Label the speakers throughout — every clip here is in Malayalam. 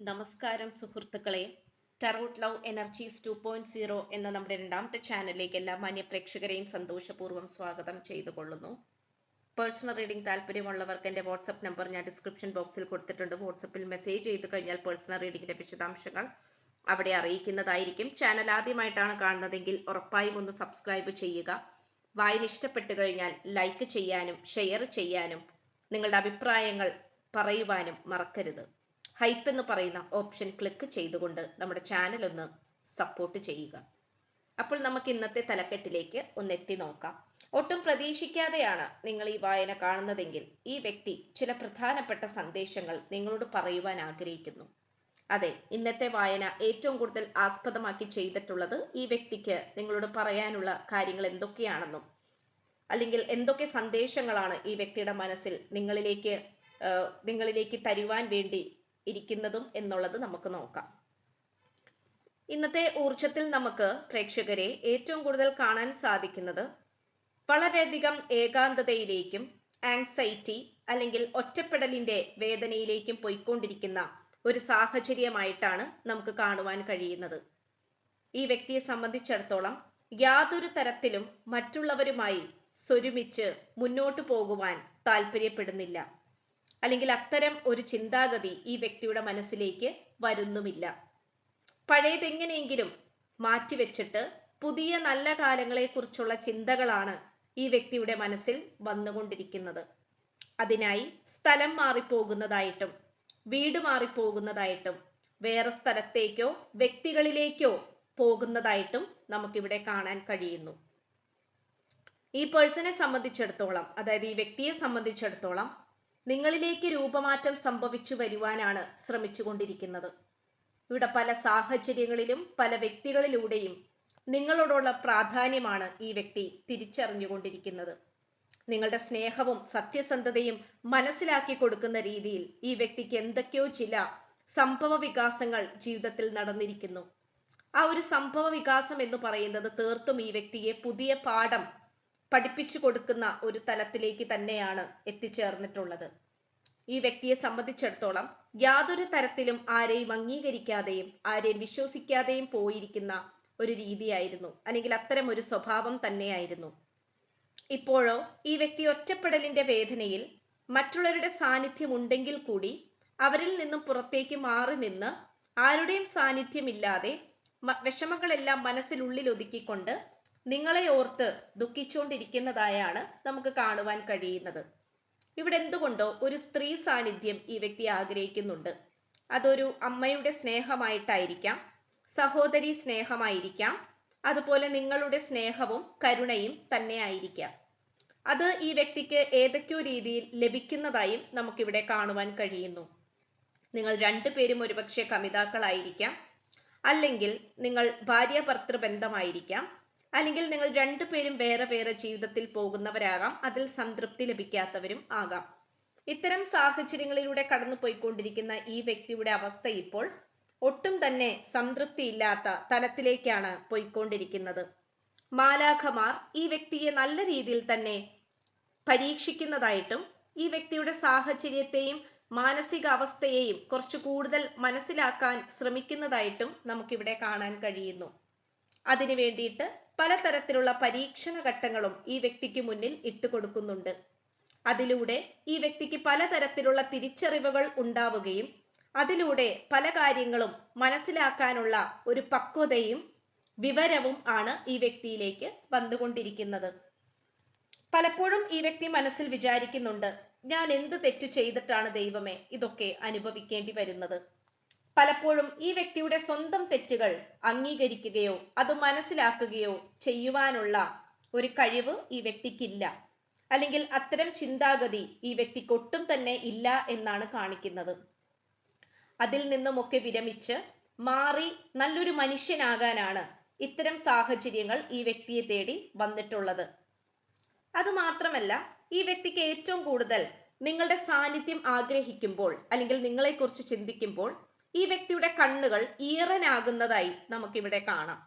Speaker 1: നമസ്കാരം സുഹൃത്തുക്കളെ. Tarot love energies two point zero എന്ന നമ്മുടെ രണ്ടാമത്തെ ചാനലിലേക്ക് എല്ലാ മാന്യ പ്രേക്ഷകരെയും സന്തോഷപൂർവം സ്വാഗതം ചെയ്തു കൊള്ളുന്നു. പേഴ്സണൽ റീഡിംഗ് താല്പര്യമുള്ളവർക്ക് എന്റെ വാട്സപ്പ് നമ്പർ ഞാൻ ഡിസ്ക്രിപ്ഷൻ ബോക്സിൽ കൊടുത്തിട്ടുണ്ട്. വാട്സപ്പിൽ മെസ്സേജ് ചെയ്ത് കഴിഞ്ഞാൽ പേഴ്സണൽ റീഡിങ്ങിന്റെ വിശദാംശങ്ങൾ അവിടെ അറിയിക്കുന്നതായിരിക്കും. ചാനൽ ആദ്യമായിട്ടാണ് കാണുന്നതെങ്കിൽ ഉറപ്പായും ഒന്ന് സബ്സ്ക്രൈബ് ചെയ്യുക. വായന ഇഷ്ടപ്പെട്ടു കഴിഞ്ഞാൽ ലൈക്ക് ചെയ്യാനും ഷെയർ ചെയ്യാനും നിങ്ങളുടെ അഭിപ്രായങ്ങൾ പറയുവാനും മറക്കരുത്. ഹൈപ്പ് എന്ന് പറയുന്ന ഓപ്ഷൻ ക്ലിക്ക് ചെയ്തുകൊണ്ട് നമ്മുടെ ചാനൽ ഒന്ന് സപ്പോർട്ട് ചെയ്യുക. അപ്പോൾ നമുക്ക് ഇന്നത്തെ തലക്കെട്ടിലേക്ക് ഒന്ന് എത്തി നോക്കാം. ഒട്ടും പ്രതീക്ഷിക്കാതെയാണ് നിങ്ങൾ ഈ വായന കാണുന്നതെങ്കിൽ ഈ വ്യക്തി ചില പ്രധാനപ്പെട്ട സന്ദേശങ്ങൾ നിങ്ങളോട് പറയുവാൻ ആഗ്രഹിക്കുന്നു. അതെ ഇന്നത്തെ വായന ഏറ്റവും കൂടുതൽ ആസ്പദമാക്കി ചെയ്തിട്ടുള്ളത് ഈ വ്യക്തിക്ക് നിങ്ങളോട് പറയാനുള്ള കാര്യങ്ങൾ എന്തൊക്കെയാണെന്നും അല്ലെങ്കിൽ എന്തൊക്കെ സന്ദേശങ്ങളാണ് ഈ വ്യക്തിയുടെ മനസ്സിൽ നിങ്ങളിലേക്ക് നിങ്ങളിലേക്ക് തരുവാൻ വേണ്ടി ഇരിക്കുന്നതും എന്നുള്ളത് നമുക്ക് നോക്കാം. ഇന്നത്തെ ഊർജത്തിൽ നമുക്ക് പ്രേക്ഷകരെ ഏറ്റവും കൂടുതൽ കാണാൻ സാധിക്കുന്നത് വളരെയധികം ഏകാന്തതയിലേക്കും ആങ്സൈറ്റി അല്ലെങ്കിൽ ഒറ്റപ്പെടലിന്റെ വേദനയിലേക്കും പോയിക്കൊണ്ടിരിക്കുന്ന ഒരു സാഹചര്യമായിട്ടാണ് നമുക്ക് കാണുവാൻ കഴിയുന്നത്. ഈ വ്യക്തിയെ സംബന്ധിച്ചിടത്തോളം യാതൊരു തരത്തിലും മറ്റുള്ളവരുമായി സ്വരുമിച്ച് മുന്നോട്ട് പോകുവാൻ താല്പര്യപ്പെടുന്നില്ല. അല്ലെങ്കിൽ അത്തരം ഒരു ചിന്താഗതി ഈ വ്യക്തിയുടെ മനസ്സിലേക്ക് വരുന്നുമില്ല. പഴയതെങ്ങനെയെങ്കിലും മാറ്റിവെച്ചിട്ട് പുതിയ നല്ല കാലങ്ങളെക്കുറിച്ചുള്ള ചിന്തകളാണ് ഈ വ്യക്തിയുടെ മനസ്സിൽ വന്നുകൊണ്ടിരിക്കുന്നത്. അതിനായി സ്ഥലം മാറിപ്പോകുന്നതായിട്ടും വീട് മാറിപ്പോകുന്നതായിട്ടും വേറെ സ്ഥലത്തേക്കോ വ്യക്തികളിലേക്കോ പോകുന്നതായിട്ടും നമുക്കിവിടെ കാണാൻ കഴിയുന്നു. ഈ പേഴ്സണെ സംബന്ധിച്ചിടത്തോളം അതായത് ഈ വ്യക്തിയെ സംബന്ധിച്ചിടത്തോളം നിങ്ങളിലേക്ക് രൂപമാറ്റം സംഭവിച്ചു വരുവാനാണ് ശ്രമിച്ചുകൊണ്ടിരിക്കുന്നത്. ഇവിടെ പല സാഹചര്യങ്ങളിലും പല വ്യക്തികളിലൂടെയും നിങ്ങളോടുള്ള പ്രാധാന്യമാണ് ഈ വ്യക്തി തിരിച്ചറിഞ്ഞുകൊണ്ടിരിക്കുന്നത്. നിങ്ങളുടെ സ്നേഹവും സത്യസന്ധതയും മനസ്സിലാക്കി കൊടുക്കുന്ന രീതിയിൽ ഈ വ്യക്തിക്ക് എന്തൊക്കെയോ ചില സംഭവ വികാസങ്ങൾ ജീവിതത്തിൽ നടന്നിരിക്കുന്നു. ആ ഒരു സംഭവ വികാസം എന്ന് പറയുന്നത് തീർത്തും ഈ വ്യക്തിയെ പുതിയ പാഠം പഠിപ്പിച്ചു കൊടുക്കുന്ന ഒരു തലത്തിലേക്ക് തന്നെയാണ് എത്തിച്ചേർന്നിട്ടുള്ളത്. ഈ വ്യക്തിയെ സംബന്ധിച്ചിടത്തോളം യാതൊരു തരത്തിലും ആരെയും അംഗീകരിക്കാതെയും ആരെയും വിശ്വസിക്കാതെയും പോയിരിക്കുന്ന ഒരു രീതിയായിരുന്നു. അല്ലെങ്കിൽ അത്തരം ഒരു സ്വഭാവം തന്നെയായിരുന്നു. ഇപ്പോഴോ ഈ വ്യക്തി ഒറ്റപ്പെടലിന്റെ വേദനയിൽ മറ്റുള്ളവരുടെ സാന്നിധ്യം ഉണ്ടെങ്കിൽ കൂടി അവരിൽ നിന്നും പുറത്തേക്ക് മാറി നിന്ന് ആരുടെയും സാന്നിധ്യമില്ലാതെ വിഷമങ്ങളെല്ലാം മനസ്സിനുള്ളിൽ ഒതുക്കിക്കൊണ്ട് നിങ്ങളെ ഓർത്ത് ദുഃഖിച്ചുകൊണ്ടിരിക്കുന്നതായാണ് നമുക്ക് കാണുവാൻ കഴിയുന്നത്. ഇവിടെ എന്തുകൊണ്ടോ ഒരു സ്ത്രീ സാന്നിധ്യം ഈ വ്യക്തി ആഗ്രഹിക്കുന്നുണ്ട്. അതൊരു അമ്മയുടെ സ്നേഹമായിട്ടായിരിക്കാം സഹോദരി സ്നേഹമായിരിക്കാം അതുപോലെ നിങ്ങളുടെ സ്നേഹവും കരുണയും തന്നെ ആയിരിക്കാം. അത് ഈ വ്യക്തിക്ക് ഏതൊക്കെയോ രീതിയിൽ ലഭിക്കുന്നതായും നമുക്കിവിടെ കാണുവാൻ കഴിയുന്നു. നിങ്ങൾ രണ്ടുപേരും ഒരുപക്ഷെ കമിതാക്കളായിരിക്കാം അല്ലെങ്കിൽ നിങ്ങൾ ഭാര്യ ഭർത്തൃ ബന്ധമായിരിക്കാം അല്ലെങ്കിൽ നിങ്ങൾ രണ്ടുപേരും വേറെ വേറെ ജീവിതത്തിൽ പോകുന്നവരാകാം അതിൽ സംതൃപ്തി ലഭിക്കാത്തവരും ആകാം. ഇത്തരം സാഹചര്യങ്ങളിലൂടെ കടന്നു പോയിക്കൊണ്ടിരിക്കുന്ന ഈ വ്യക്തിയുടെ അവസ്ഥ ഇപ്പോൾ ഒട്ടും തന്നെ സംതൃപ്തി ഇല്ലാത്ത തലത്തിലേക്കാണ് പോയിക്കൊണ്ടിരിക്കുന്നത്. മാലാഖമാർ ഈ വ്യക്തിയെ നല്ല രീതിയിൽ തന്നെ പരീക്ഷിക്കുന്നതായിട്ടും ഈ വ്യക്തിയുടെ സാഹചര്യത്തെയും മാനസികാവസ്ഥയെയും കുറച്ച് കൂടുതൽ മനസ്സിലാക്കാൻ ശ്രമിക്കുന്നതായിട്ടും നമുക്കിവിടെ കാണാൻ കഴിയുന്നു. അതിനു വേണ്ടിയിട്ട് പലതരത്തിലുള്ള പരീക്ഷണ ഘട്ടങ്ങളും ഈ വ്യക്തിക്ക് മുന്നിൽ ഇട്ടുകൊടുക്കുന്നുണ്ട്. അതിലൂടെ ഈ വ്യക്തിക്ക് പലതരത്തിലുള്ള തിരിച്ചറിവുകൾ ഉണ്ടാവുകയും അതിലൂടെ പല കാര്യങ്ങളും മനസ്സിലാക്കാനുള്ള ഒരു പക്വതയും വിവരവും ആണ് ഈ വ്യക്തിയിലേക്ക് വന്നുകൊണ്ടിരിക്കുന്നത്. പലപ്പോഴും ഈ വ്യക്തി മനസ്സിൽ വിചാരിക്കുന്നുണ്ട് ഞാൻ എന്ത് തെറ്റ് ചെയ്തിട്ടാണ് ദൈവമേ ഇതൊക്കെ അനുഭവിക്കേണ്ടി വരുന്നത്? പലപ്പോഴും ഈ വ്യക്തിയുടെ സ്വന്തം തെറ്റുകൾ അംഗീകരിക്കുകയോ അത് മനസ്സിലാക്കുകയോ ചെയ്യുവാനുള്ള ഒരു കഴിവ് ഈ വ്യക്തിക്കില്ല. അല്ലെങ്കിൽ അത്തരം ചിന്താഗതി ഈ വ്യക്തിക്ക് ഒട്ടും തന്നെ ഇല്ല എന്നാണ് കാണിക്കുന്നത്. അതിൽ നിന്നുമൊക്കെ വിരമിച്ച് മാറി നല്ലൊരു മനുഷ്യനാകാനാണ് ഇത്തരം സാഹചര്യങ്ങൾ ഈ വ്യക്തിയെ തേടി വന്നിട്ടുള്ളത്. അത് മാത്രമല്ല ഈ വ്യക്തിക്ക് ഏറ്റവും കൂടുതൽ നിങ്ങളുടെ സാന്നിധ്യം ആഗ്രഹിക്കുമ്പോൾ അല്ലെങ്കിൽ നിങ്ങളെക്കുറിച്ച് ചിന്തിക്കുമ്പോൾ ഈ വ്യക്തിയുടെ കണ്ണുകൾ ഈറനാകുന്നതായി നമുക്കിവിടെ കാണാം.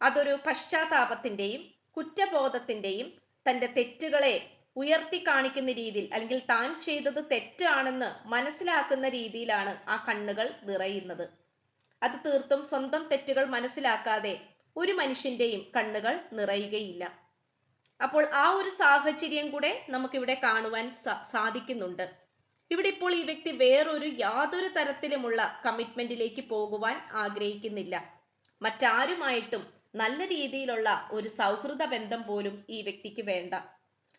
Speaker 1: അതൊരു പശ്ചാത്താപത്തിന്റെയും കുറ്റബോധത്തിന്റെയും തന്റെ തെറ്റുകളെ ഉയർത്തി കാണിക്കുന്ന രീതിയിൽ അല്ലെങ്കിൽ താൻ ചെയ്തത് തെറ്റാണെന്ന് മനസ്സിലാക്കുന്ന രീതിയിലാണ് ആ കണ്ണുകൾ നിറയുന്നത്. അത് തീർത്തും സ്വന്തം തെറ്റുകൾ മനസ്സിലാക്കാതെ ഒരു മനുഷ്യന്റെയും കണ്ണുകൾ നിറയുകയില്ല. അപ്പോൾ ആ ഒരു സാഹചര്യം കൂടെ നമുക്കിവിടെ കാണുവാൻ സാധിക്കുന്നുണ്ട്. ഇവിടെ ഇപ്പോൾ ഈ വ്യക്തി വേറൊരു യാതൊരു തരത്തിലുമുള്ള കമ്മിറ്റ്മെന്റിലേക്ക് പോകുവാൻ ആഗ്രഹിക്കുന്നില്ല. മറ്റാരുമായിട്ടും നല്ല രീതിയിലുള്ള ഒരു സൗഹൃദ ബന്ധം പോലും ഈ വ്യക്തിക്ക് വേണ്ട.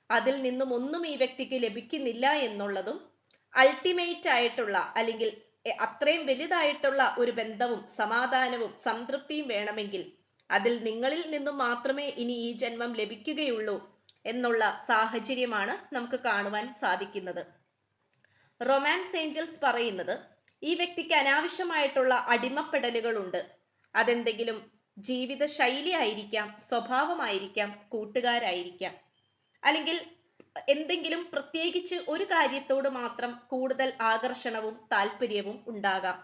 Speaker 1: അതിൽ നിന്നും ഒന്നും ഈ വ്യക്തിക്ക് ലഭിക്കുന്നില്ല എന്നുള്ളതും അൾട്ടിമേറ്റ് ആയിട്ടുള്ള അല്ലെങ്കിൽ അത്രയും വലുതായിട്ടുള്ള ഒരു ബന്ധവും സമാധാനവും സംതൃപ്തിയും വേണമെങ്കിൽ അതിൽ നിങ്ങളിൽ നിന്നും മാത്രമേ ഇനി ഈ ജന്മം ലഭിക്കുകയുള്ളൂ എന്നുള്ള സാഹചര്യമാണ് നമുക്ക് കാണുവാൻ സാധിക്കുന്നത്. റൊമാൻസ് ഏഞ്ചൽസ് പറയുന്നത് ഈ വ്യക്തിക്ക് അനാവശ്യമായിട്ടുള്ള അടിമപ്പെടലുകളുണ്ട്. അതെന്തെങ്കിലും ജീവിത ശൈലി ആയിരിക്കാം സ്വഭാവമായിരിക്കാം കൂട്ടുകാരായിരിക്കാം. അല്ലെങ്കിൽ എന്തെങ്കിലും പ്രത്യേകിച്ച് ഒരു കാര്യത്തോട് മാത്രം കൂടുതൽ ആകർഷണവും താല്പര്യവും ഉണ്ടാകാം.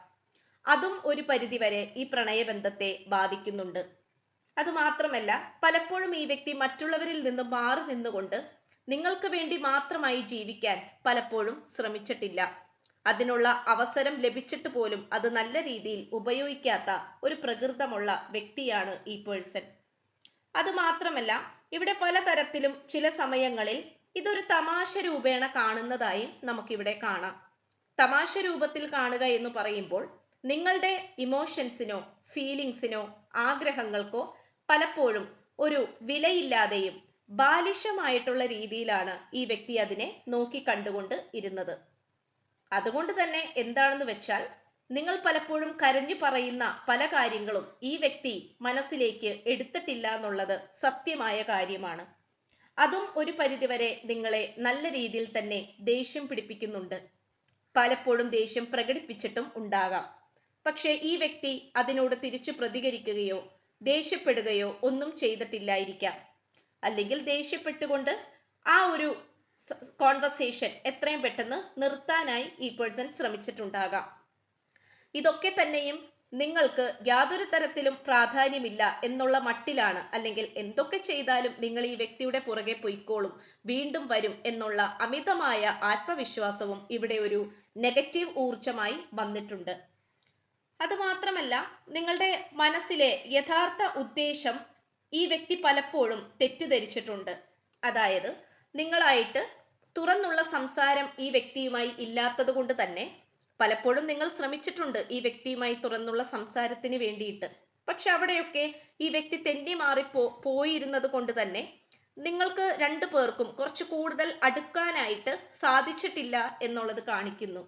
Speaker 1: അതും ഒരു പരിധിവരെ ഈ പ്രണയബന്ധത്തെ ബാധിക്കുന്നുണ്ട്. അതുമാത്രമല്ല പലപ്പോഴും ഈ വ്യക്തി മറ്റുള്ളവരിൽ നിന്നും മാറി നിന്നുകൊണ്ട് നിങ്ങൾക്ക് വേണ്ടി മാത്രമായി ജീവിക്കാൻ പലപ്പോഴും ശ്രമിച്ചിട്ടില്ല. അതിനുള്ള അവസരം ലഭിച്ചിട്ട് പോലും അത് നല്ല രീതിയിൽ ഉപയോഗിക്കാത്ത ഒരു പ്രകൃതമുള്ള വ്യക്തിയാണ് ഈ പേഴ്സൺ. അത് മാത്രമല്ല ഇവിടെ പലതരത്തിലും ചില സമയങ്ങളിൽ ഇതൊരു തമാശ രൂപേണ കാണുന്നതായും നമുക്കിവിടെ കാണാം. തമാശ രൂപത്തിൽ കാണുക എന്ന് പറയുമ്പോൾ നിങ്ങളുടെ ഇമോഷൻസിനോ ഫീലിങ്സിനോ ആഗ്രഹങ്ങൾക്കോ പലപ്പോഴും ഒരു വിലയില്ലാതെയും ബാലിശമായിട്ടുള്ള രീതിയിലാണ് ഈ വ്യക്തി അതിനെ നോക്കി കണ്ടുകൊണ്ട് ഇരുന്നത്. അതുകൊണ്ട് തന്നെ എന്താണെന്ന് വെച്ചാൽ നിങ്ങൾ പലപ്പോഴും കരഞ്ഞു പറയുന്ന പല കാര്യങ്ങളും ഈ വ്യക്തി മനസ്സിലേക്ക് എടുത്തിട്ടില്ല എന്നുള്ളത് സത്യമായ കാര്യമാണ്. അതും ഒരു പരിധിവരെ നിങ്ങളെ നല്ല രീതിയിൽ തന്നെ ദേഷ്യം പിടിപ്പിക്കുന്നുണ്ട്. പലപ്പോഴും ദേഷ്യം പ്രകടിപ്പിച്ചിട്ടും ഉണ്ടാകാം. പക്ഷേ ഈ വ്യക്തി അതിനോട് തിരിച്ചു പ്രതികരിക്കുകയോ ദേഷ്യപ്പെടുകയോ ഒന്നും ചെയ്തിട്ടില്ലായിരിക്കാം. അല്ലെങ്കിൽ ദേഷ്യപ്പെട്ടുകൊണ്ട് ആ ഒരു കോൺവെർസേഷൻ എത്രയും പെട്ടെന്ന് നിർത്താനായി ഈ പേഴ്സൺ ശ്രമിച്ചിട്ടുണ്ടാകാം. ഇതൊക്കെ തന്നെയും നിങ്ങൾക്ക് യാതൊരു തരത്തിലും പ്രാധാന്യമില്ല എന്നുള്ള മട്ടിലാണ് അല്ലെങ്കിൽ എന്തൊക്കെ ചെയ്താലും നിങ്ങൾ ഈ വ്യക്തിയുടെ പുറകെ പൊയ്ക്കോളും വീണ്ടും വരും എന്നുള്ള അമിതമായ ആത്മവിശ്വാസവും ഇവിടെ ഒരു നെഗറ്റീവ് ഊർജമായി വന്നിട്ടുണ്ട്. അതുമാത്രമല്ല നിങ്ങളുടെ മനസ്സിലെ യഥാർത്ഥ ഉദ്ദേശം ഈ വ്യക്തി പലപ്പോഴും തെറ്റിദ്ധരിച്ചിട്ടുണ്ട്. അതായത് നിങ്ങളായിട്ട് തുറന്നുള്ള സംസാരം ഈ വ്യക്തിയുമായി ഇല്ലാത്തത് കൊണ്ട് തന്നെ പലപ്പോഴും നിങ്ങൾ ശ്രമിച്ചിട്ടുണ്ട് ഈ വ്യക്തിയുമായി തുറന്നുള്ള സംസാരത്തിന് വേണ്ടിയിട്ട്. പക്ഷെ അവിടെയൊക്കെ ഈ വ്യക്തി തെന്നി മാറി പോയിരുന്നത് കൊണ്ട് തന്നെ നിങ്ങൾക്ക് രണ്ടു പേർക്കും കുറച്ച് കൂടുതൽ അടുക്കാനായിട്ട് സാധിച്ചിട്ടില്ല എന്നുള്ളത് കാണിക്കുന്നു.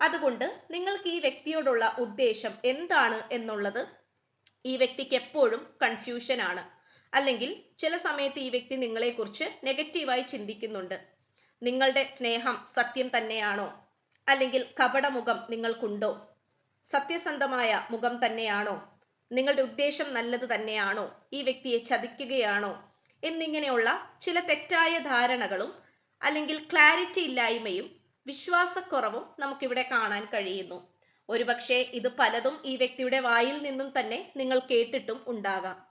Speaker 1: അതുകൊണ്ട് നിങ്ങൾക്ക് ഈ വ്യക്തിയോടുള്ള ഉദ്ദേശം എന്താണ് എന്നുള്ളത് ഈ വ്യക്തിക്ക് എപ്പോഴും കൺഫ്യൂഷൻ ആണ്. അല്ലെങ്കിൽ ചില സമയത്ത് ഈ വ്യക്തി നിങ്ങളെക്കുറിച്ച് നെഗറ്റീവായി ചിന്തിക്കുന്നുണ്ട്. നിങ്ങളുടെ സ്നേഹം സത്യം തന്നെയാണോ? അല്ലെങ്കിൽ കപടമുഖം നിങ്ങൾക്കുണ്ടോ? സത്യസന്ധമായ മുഖം തന്നെയാണോ? നിങ്ങളുടെ ഉദ്ദേശം നല്ലത് തന്നെയാണോ? ഈ വ്യക്തിയെ ചതിക്കുകയാണോ? എന്നിങ്ങനെയുള്ള ചില തെറ്റായ ധാരണകളും അല്ലെങ്കിൽ ക്ലാരിറ്റി ഇല്ലായ്മയും വിശ്വാസക്കുറവും നമുക്കിവിടെ കാണാൻ കഴിയുന്നു. ഒരുപക്ഷെ ഇത് പലതും ഈ വ്യക്തിയുടെ വായിൽ നിന്നും തന്നെ നിങ്ങൾ കേട്ടിട്ടും ഉണ്ടാകാം.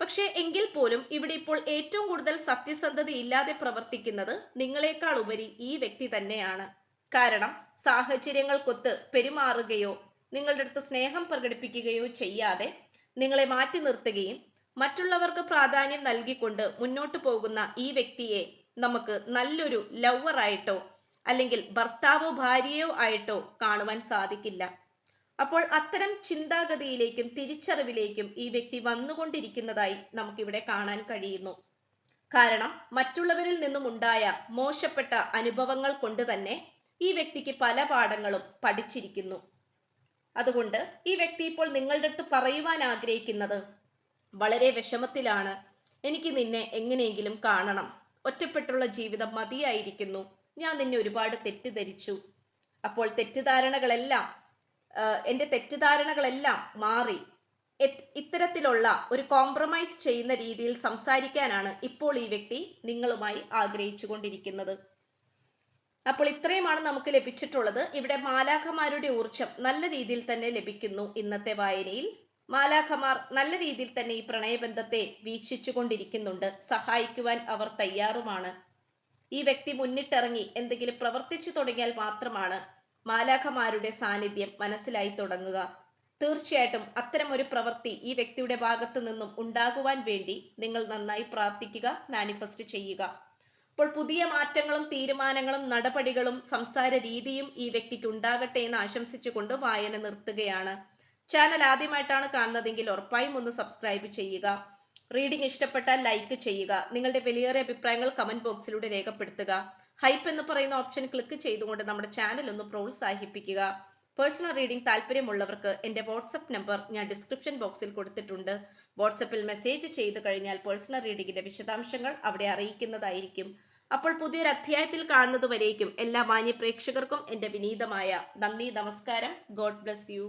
Speaker 1: പക്ഷേ എങ്കിൽ പോലും ഇവിടെ ഇപ്പോൾ ഏറ്റവും കൂടുതൽ സത്യസന്ധത ഇല്ലാതെ പ്രവർത്തിക്കുന്നത് നിങ്ങളെക്കാൾ ഉപരി ഈ വ്യക്തി തന്നെയാണ്. കാരണം സാഹചര്യങ്ങൾക്കൊത്ത് പെരുമാറുകയോ നിങ്ങളുടെ അടുത്ത് സ്നേഹം പ്രകടിപ്പിക്കുകയോ ചെയ്യാതെ നിങ്ങളെ മാറ്റി നിർത്തുകയും മറ്റുള്ളവർക്ക് പ്രാധാന്യം നൽകിക്കൊണ്ട് മുന്നോട്ട് പോകുന്ന ഈ വ്യക്തിയെ നമുക്ക് നല്ലൊരു ലവറായിട്ടോ അല്ലെങ്കിൽ ഭർത്താവോ ഭാര്യയോ ആയിട്ടോ കാണുവാൻ സാധിക്കില്ല. അപ്പോൾ അത്തരം ചിന്താഗതിയിലേക്കും തിരിച്ചറിവിലേക്കും ഈ വ്യക്തി വന്നുകൊണ്ടിരിക്കുന്നതായി നമുക്കിവിടെ കാണാൻ കഴിയുന്നു. കാരണം മറ്റുള്ളവരിൽ നിന്നും ഉണ്ടായ മോശപ്പെട്ട അനുഭവങ്ങൾ കൊണ്ട് തന്നെ ഈ വ്യക്തിക്ക് പല പാഠങ്ങളും പഠിച്ചിരിക്കുന്നു. അതുകൊണ്ട് ഈ വ്യക്തി ഇപ്പോൾ നിങ്ങളുടെ അടുത്ത് പറയുവാൻ ആഗ്രഹിക്കുന്നത് വളരെ വിഷമത്തിലാണ്. എനിക്ക് നിന്നെ എങ്ങനെയെങ്കിലും കാണണം. ഒറ്റപ്പെട്ടുള്ള ജീവിതം മതിയായിരിക്കുന്നു. ഞാൻ നിന്നെ ഒരുപാട് തെറ്റിദ്ധരിച്ചു. അപ്പോൾ തെറ്റിദ്ധാരണകളെല്ലാം എന്റെ തെറ്റിദ്ധാരണകളെല്ലാം മാറി. ഇത്തരത്തിലുള്ള ഒരു കോംപ്രമൈസ് ചെയ്യുന്ന രീതിയിൽ സംസാരിക്കാനാണ് ഇപ്പോൾ ഈ വ്യക്തി നിങ്ങളുമായി ആഗ്രഹിച്ചു കൊണ്ടിരിക്കുന്നത് അപ്പോൾ ഇത്രയുമാണ് നമുക്ക് ലഭിച്ചിട്ടുള്ളത്. ഇവിടെ മാലാഖമാരുടെ ഊർജം നല്ല രീതിയിൽ തന്നെ ലഭിക്കുന്നു ഇന്നത്തെ വായനയിൽ. മാലാഖമാർ നല്ല രീതിയിൽ തന്നെ ഈ പ്രണയബന്ധത്തെ വീക്ഷിച്ചു കൊണ്ടിരിക്കുന്നുണ്ട് സഹായിക്കുവാൻ അവർ തയ്യാറുമാണ്. ഈ വ്യക്തി മുന്നിട്ടിറങ്ങി എന്തെങ്കിലും പ്രവർത്തിച്ചു തുടങ്ങിയാൽ മാത്രമാണ് മാലാഖമാരുടെ സാന്നിധ്യം മനസ്സിലായി തുടങ്ങുക. തീർച്ചയായിട്ടും അത്തരം ഒരു പ്രവൃത്തി ഈ വ്യക്തിയുടെ ഭാഗത്തു നിന്നും ഉണ്ടാകുവാൻ വേണ്ടി നിങ്ങൾ നന്നായി പ്രാർത്ഥിക്കുക മാനിഫെസ്റ്റ് ചെയ്യുക. അപ്പോൾ പുതിയ മാറ്റങ്ങളും തീരുമാനങ്ങളും നടപടികളും സംസാര രീതിയും ഈ വ്യക്തിക്ക് ഉണ്ടാകട്ടെ എന്ന് ആശംസിച്ചുകൊണ്ട് വായന നിർത്തുകയാണ്. ചാനൽ ആദ്യമായിട്ടാണ് കാണുന്നതെങ്കിൽ ഉറപ്പായും ഒന്ന് സബ്സ്ക്രൈബ് ചെയ്യുക. റീഡിംഗ് ഇഷ്ടപ്പെട്ടാൽ ലൈക്ക് ചെയ്യുക. നിങ്ങളുടെ വിലയേറിയ അഭിപ്രായങ്ങൾ കമന്റ് ബോക്സിലൂടെ രേഖപ്പെടുത്തുക. ഹൈപ്പ് എന്ന് പറയുന്ന ഓപ്ഷൻ ക്ലിക്ക് ചെയ്തുകൊണ്ട് നമ്മുടെ ചാനൽ ഒന്ന് പ്രോത്സാഹിപ്പിക്കുക. പേഴ്സണൽ റീഡിംഗ് താല്പര്യമുള്ളവർക്ക് എന്റെ വാട്സപ്പ് നമ്പർ ഞാൻ ഡിസ്ക്രിപ്ഷൻ ബോക്സിൽ കൊടുത്തിട്ടുണ്ട്. വാട്സപ്പിൽ മെസ്സേജ് ചെയ്തു കഴിഞ്ഞാൽ പേഴ്സണൽ റീഡിംഗിന്റെ വിശദാംശങ്ങൾ അവിടെ അറിയിക്കുന്നതായിരിക്കും. അപ്പോൾ പുതിയൊരു അധ്യായത്തിൽ കാണുന്നതുവരേക്കും എല്ലാ മാന്യ പ്രേക്ഷകർക്കും എന്റെ വിനീതമായ നന്ദി നമസ്കാരം. God bless you